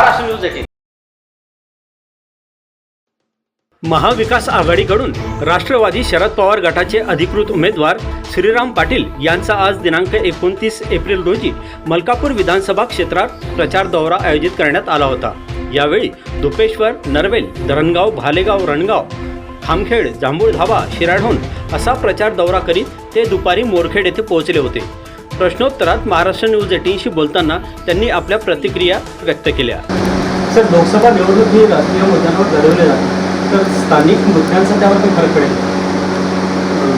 Maharashtra news eighteen महाविकास आघाडीकडून राष्ट्रवादी शरद पवार गटाचे अधिकृत उमेदवार श्रीराम पाटील यांचा आज दिनांक एकोणतीस एप्रिल रोजी मलकापूर विधानसभा क्षेत्रात प्रचार दौरा आयोजित करण्यात आला होता. यावेळी दुपेश्वर नरवेल धरणगाव भालेगाव रणगाव खामखेड जांभूळ धाबा शिराढोण असा प्रचार दौरा करीत ते दुपारी मोरखेड येथे पोहोचले होते. प्रश्नोत्तरात महाराष्ट्र न्यूज एटीनशी बोलताना त्यांनी आपल्या प्रतिक्रिया व्यक्त केल्या. सर लोकसभा निवडणूक ही राष्ट्रीय मुद्द्यांवर लढवली जाते. तर स्थानिक मुद्द्यांचा त्यावर काही फरक पडेल.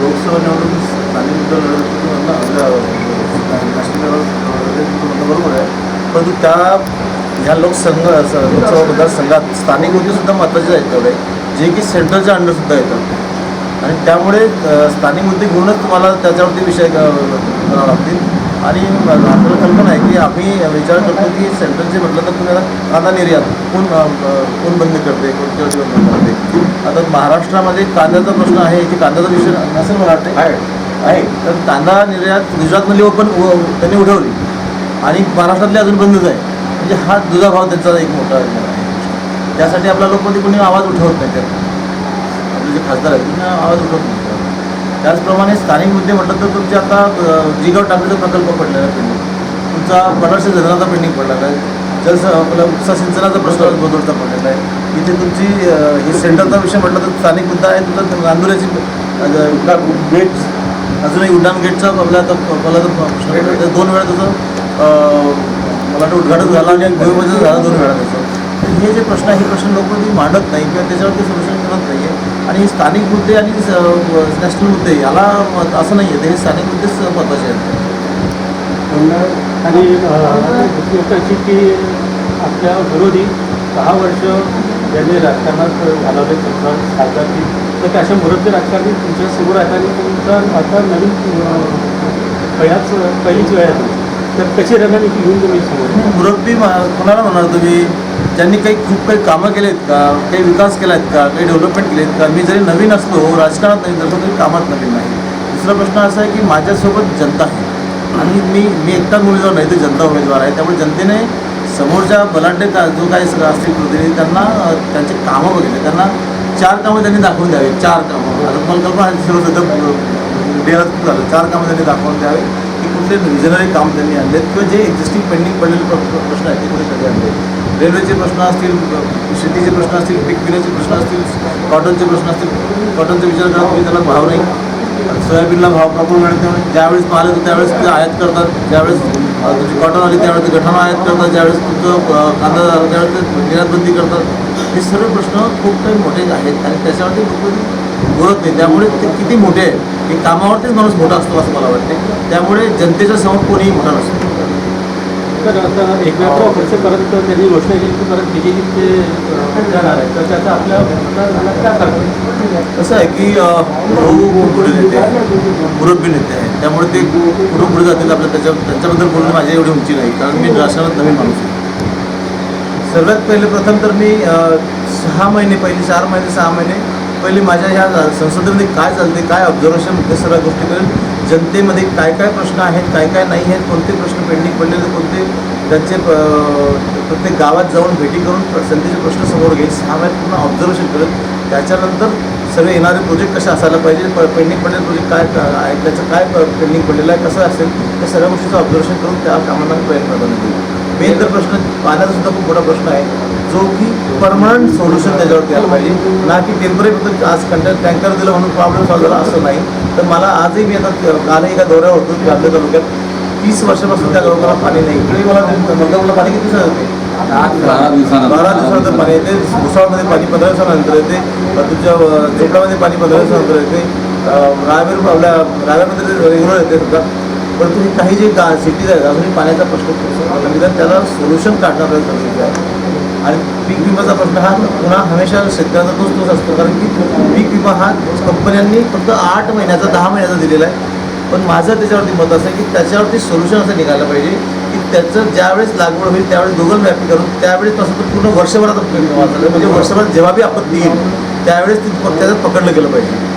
लोकसभा निवडणूक स्थानिक मुद्दा बरोबर आहे. परंतु त्या ह्या लोकसंघ लोकसभा मतदारसंघात स्थानिक मुद्दे सुद्धा महत्त्वाचे आहेत तेवढे. जे की सेंट्रलच्या अंडर सुद्धा येतात. आणि त्यामुळे स्थानिक मुद्दे घेऊनच तुम्हाला त्याच्यावरती विषय करावे लागतील. आणि आपल्याला कल्पना आहे की आम्ही विचार करतो की सेंट्रलचे म्हटलं तर तुम्ही आता कांदा निर्यात कोण कोण बंद करते कोणत्या वेळी बंद करते? आता महाराष्ट्रामध्ये कांद्याचा प्रश्न आहे की कांद्याचा विषय नसेल मला वाटते. आहे. आहे. तर कांदा निर्यात गुजरातमधली ओपन त्यांनी उठवली. आणि महाराष्ट्रातली अजून बंदच आहे. म्हणजे हा दुधाभाव त्यांचा एक मोठा आहे. त्यासाठी आपल्या लोकमध्ये कोणी आवाज उठवत नाही. त्यात जे खासदार आहेत त्यांनी आवाज उठवत नाही. त्याचप्रमाणे स्थानिक मुद्दे म्हटलं तर तुमचे आता जिगाव टाकळीचा प्रकल्प पडलेला आहे पेंडिंग तुमचा बनारसी धरणाचा पेंडिंग पडलेला आहे. जलस आपला उपसा सिंचनाचा प्रश्न गोंधळचा पडलेला आहे. इथे तुमची हे सेंटरचा विषय म्हटलं तर स्थानिक मुद्दा आहे तुमचा नांदुऱ्याची गेट अजूनही उड्डाण गेटचा आपल्या आता मला तर दोन वेळा त्याचं मला वाटतं उद्घाटन झालं आणि गोव्यामध्ये झालं दोन वेळा त्याचं. हे जे प्रश्न आहे हे प्रश्न लोक कधी मांडत नाही किंवा त्याच्यावरती सोल्युशन करत नाही आहे आणि स्थानिक मुद्दे आणि नॅशनल मुद्दे याला असं नाही आहे हे स्थानिक मुद्देच महत्त्वाचे आहेत. आणि गोष्ट अशी की आपल्या विरोधी दहा वर्ष ज्यांनी राजकारणात घालवले समजा खासदारकी तर ते अशा मुरब्बी राजकारणी तुमच्यासमोर आहेत आणि तुमचा आता नवीन पहिल्याच पहिलीच वेळ आहे तुमची. तर कशी रणनीती घेऊन तुम्ही समोर मुरब्बी मा- कोणाला म्हणाल तुम्ही ज्यांनी काही खूप काही कामं केलेत का काही विकास केला आहेत का काही डेव्हलपमेंट केलेत का मी जरी नवीन असलो राजकारणात नवीन असलो तरी कामात नवीन नाही. दुसरा प्रश्न असा आहे की माझ्यासोबत जनता आहे. आणि मी मी एकटाच उमेदवार नाही तर जनता उमेदवार आहे. त्यामुळे जनतेने समोरच्या बलाढ्य का जो काही सगळं असतील प्रतिनिधी त्यांना त्यांचे कामं बघितले त्यांना चार कामं त्यांनी दाखवून द्यावी. चार कामं. आता तुम्हाला कल्पना सध्या डेरात खूप झालं. चार कामं त्यांनी दाखवून द्यावी. की कुठले विजनरी काम त्यांनी आणलेत किंवा जे एक्झिस्टिंग पेंडिंग पडलेले प्रश्न आहेत ते कुठे कधी आणले रेल्वेचे प्रश्न असतील शेतीचे प्रश्न असतील पीक विम्याचे प्रश्न असतील कॉटनचे प्रश्न असतील कॉटनचा विचार करा तुम्ही त्याला भाव नाही. सोयाबीनला भाव प्रॉपर मिळत नाही. ज्यावेळेस पाहिलं तर त्यावेळेस ते आयात करतात. ज्यावेळेस तुमची कॉटन आली त्यावेळेस ते गठाणं आयात करतात. ज्यावेळेस तुमचं कांदा झाला त्यावेळेस ते निर्यातबंदी करतात. हे सर्व प्रश्न खूप काही मोठे आहेत. आणि त्याच्यावरती लोक बोलत नाही. त्यामुळे ते किती मोठे आहे? की कामावरतीच माणूस मोठा असतो असं मला वाटते त्यामुळे जनतेच्या समोर कोणीही मोठा नसतो. तर आता एकनाथराव खडसे परत त्यांनी घोषणा केली की परत बी जे जाणार आहे. तर त्याचा आपल्या कसं आहे की भाऊ नेते मुरब्बी नेते आहे त्यामुळे ते कुठं पुढे जातील आपल्या त्याच्या त्यांच्याबद्दल बोलणं माझ्या एवढी उंची नाही कारण मी राष्ट्रात नवीन माणूस आहे. सर्वात पहिले प्रथम तर मी सहा महिने पहिले चार महिने सहा महिने पहिले माझ्या ह्या संसदेमध्ये काय चालते काय ऑब्झर्वेशन त्या सगळ्या गोष्टी करेल जनतेमध्ये काय काय प्रश्न आहेत काय काय नाही आहेत कोणते प्रश्न पेंडिंग पडलेले कोणते त्यांचे प्रत्येक गावात जाऊन भेटी करून जनतेचे प्रश्न समोर घेईल सहा महिन्यात पूर्ण ऑब्झर्वेशन करेल त्याच्यानंतर सगळे येणारे प्रोजेक्ट कसे असायला पाहिजे पेंडिंग पडलेले प्रोजेक्ट काय आहे त्याचं काय पेंडिंग पडलेलं आहे कसं असेल त्या सगळ्या गोष्टीचं ऑब्झर्वेशन करून त्या कामांना प्रयत्न करण्यात येईल मेन तर प्रश्न पाण्याचा सुद्धा खूप मोठा प्रश्न आहे जो की परमनंट सोल्युशन त्याच्यावर द्यायला पाहिजे. ना की टेंपररी फक्त आज कंटेन टँकर दिलं म्हणून प्रॉब्लेम सॉल्व्ह झाला असं नाही. तर मला आजही मी आता कालही एका दौऱ्यावर होतो की आपल्या तालुक्यात. तीस वर्षापासून त्या लोकांना पाणी नाही. इकडे मला मलकापूरला पाणी किती दिवसात येते? बारा दिवसानंतर. पाणी येते. भुसावळमध्ये पाणी पंधरा दिवसानंतर येते. तुमच्या अ, झोपड्यामध्ये पाणी पंधरा दिवसानंतर येते. अ, रायवेर आपल्या रायवेरमध्ये रेग्युलर येते सुद्धा. परंतु हे काही जे गा सिटीज आहेत अजूनही पाण्याचा प्रश्न त्याला सोल्युशन काढणं आपल्याला गरजेचं आहे आणि पीक विम्याचा प्रश्न हा पुन्हा हमेशा शेतकऱ्याचा तोच तोच असतो. कारण की पीक विमा हा कंपन्यांनी फक्त आठ महिन्याचा दहा महिन्याचा दिलेला आहे. पण माझं त्याच्यावरती मत असं आहे की त्याच्यावरती सोल्युशन असं निघालं पाहिजे की त्याचं ज्यावेळेस लागवड होईल त्यावेळेस गुगल मॅपिंग करून त्यावेळेस तसं तर पूर्ण वर्षभरात पीक विमा झालं म्हणजे वर्षभरात जेव्हा बी आपत्ती येईल त्यावेळेस ती त्याच्यात पकडलं गेलं पाहिजे.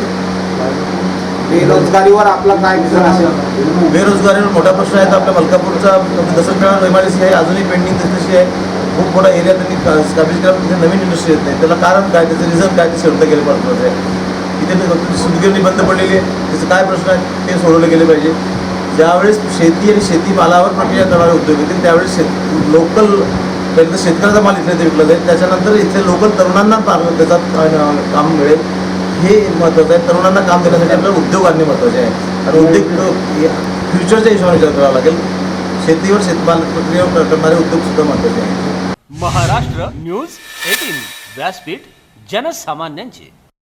बेरोजगारीवर आपला काय विचार असेल? बेरोजगारीवर मोठा प्रश्न आहे. तर आपल्या मलकापूरचा जसं एम आय डी सी आहे अजूनही पेंडिंग तशी आहे. खूप मोठा एरिया त्यांनी स्टॅब्लिश केला तिथे नवीन इंडस्ट्री येत नाही. त्याला कारण काय त्याचं रिझन काय ते शोधलं गेलं महत्त्वाचं आहे इथे सुदगिरणी बंद पडलेली आहे. त्याचं काय प्रश्न आहे ते सोडवले गेले पाहिजे. ज्यावेळेस शेती आणि शेतीमालावर प्रक्रिया करणारे उद्योग येतील त्यावेळेस शेत लोकल पहिल्यांदा शेतकऱ्याचा माल इथले ते विकला जाईल. त्याच्यानंतर इथले लोकल तरुणांना त्याचा काम मिळेल. हे महत्त्वाचं आहे. तरुणांना काम देण्यासाठी आपल्याला उद्योग आणणे महत्त्वाचे आहे. आणि उद्योग फ्युचरच्या हिशोबाने विचार करावा लागेल. शेतीवर शेतमाल प्रक्रिया करणारे उद्योगसुद्धा महत्त्वाचे आहेत महाराष्ट्र न्यूज एटीन व्यासपीठ जनसामान्यांचे.